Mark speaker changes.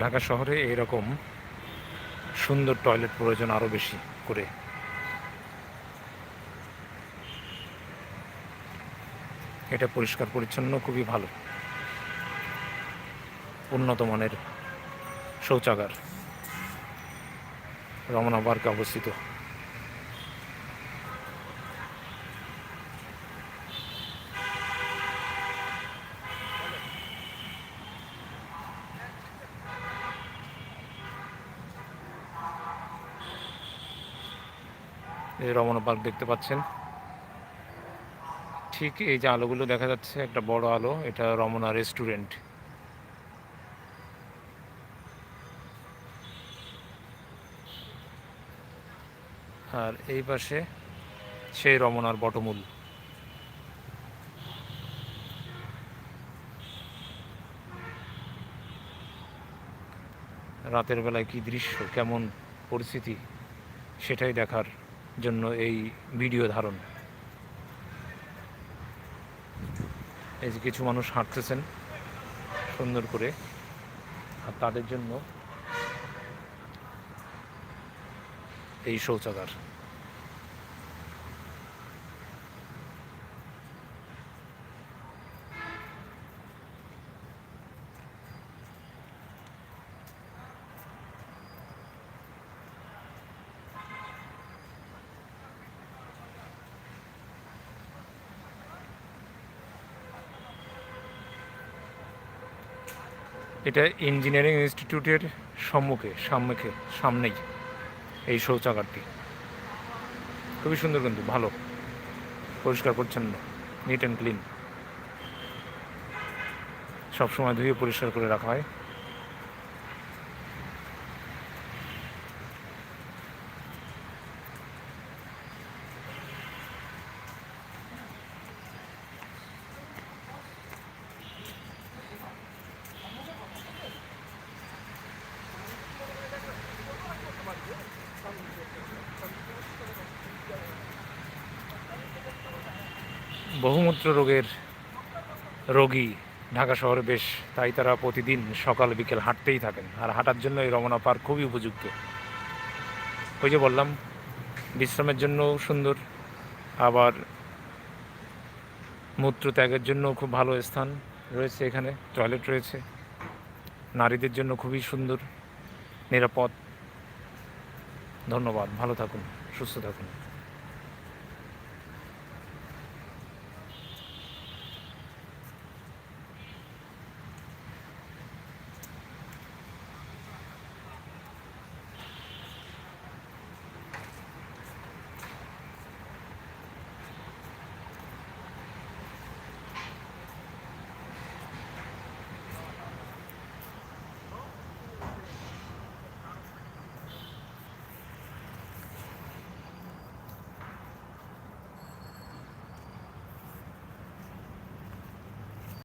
Speaker 1: ঢাকা শহরে এরকম সুন্দর টয়লেট প্রয়োজন আরও বেশি করে। এটা পরিষ্কার, পরিচ্ছন্ন, খুবই ভালো। উন্নত মানের শৌচাগার রমনা পার্কে অবস্থিত। এই রমনা পার্ক দেখতে পাচ্ছেন। ঠিক এই যে আলোগুলো দেখা যাচ্ছে, একটা বড় আলো, এটা রমনা রেস্টুরেন্ট। আর এই পাশে সেই রমনার বটমূল। রাতের বেলায় কি দৃশ্য, কেমন পরিস্থিতি, সেটাই দেখার জন্য এই ভিডিও ধারণ। এই যে কিছু মানুষ হাঁটতেছেন, সুন্দর করে। আর তাদের জন্য এই শৌচাগার। এটা ইঞ্জিনিয়ারিং ইনস্টিটিউটের সম্মুখে সম্মুখে সামনেই এই শৌচাগারটি। খুবই সুন্দর কিন্তু, ভালো। পরিষ্কার, পরিচ্ছন্ন নিট অ্যান্ড ক্লিন সবসময় ধুয়ে পরিষ্কার করে রাখা হয়। বহুমূত্র রোগের রোগী ঢাকা শহরে বেশ, তাই তারা প্রতিদিন সকাল, বিকেল হাঁটতেই থাকেন। আর হাঁটার জন্য এই রমনা পার্ক খুবই উপযুক্ত। ওই যে বললাম, বিশ্রামের জন্যও সুন্দর, আবার মূত্র ত্যাগের জন্য খুব ভালো স্থান রয়েছে এখানে, টয়লেট রয়েছে। নারীদের জন্য খুবই সুন্দর, নিরাপদ। ধন্যবাদ, ভালো থাকুন, সুস্থ থাকুন।